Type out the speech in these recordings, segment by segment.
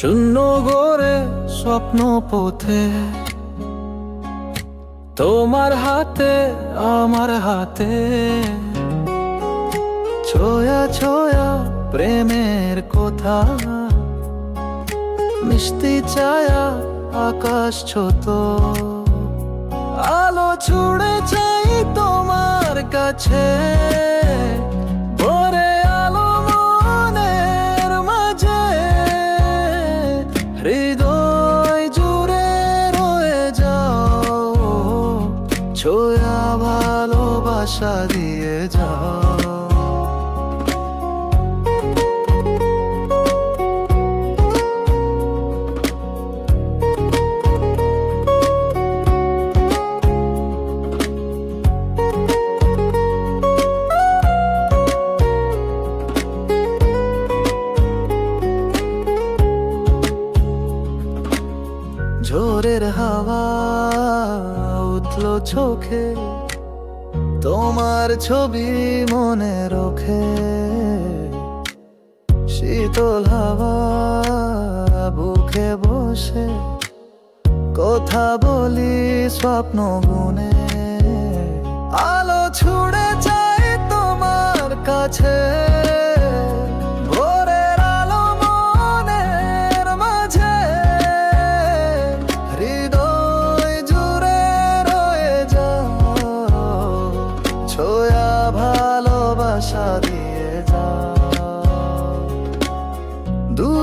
শূন্য গড়ে স্বপ্ন পথে। তোমার হাতে, আমার হাতে। ছোয়া ছোয়া প্রেমের কথা। মিষ্টি ছায়া আকাশ ছোট। আলো ছুড়ে চাই তোমার কাছে। ভালোবাসা দিয়ে যাও। ঝোরের হাওয়া উঠল চোখে। তোমার ছবি মনে রোখে। শীতল হাওয়া বুকে বসে। কথা বলি স্বপ্ন গুনে। আলো ছুড়ে যায় তোমার কাছে।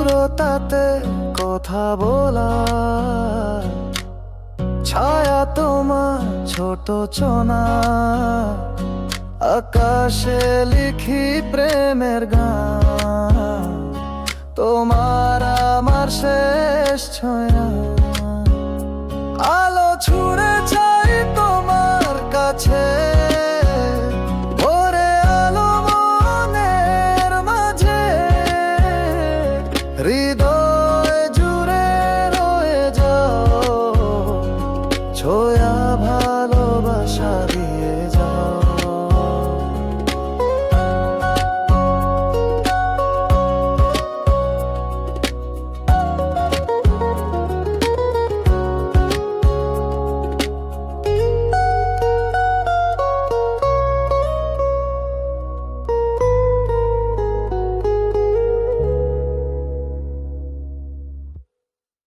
দূরতাতে কথা বলা ছায়া তোমার ছোট চোনা। আকাশে লিখি প্রেমের গান। তোমার আমার শেষ ছয়া।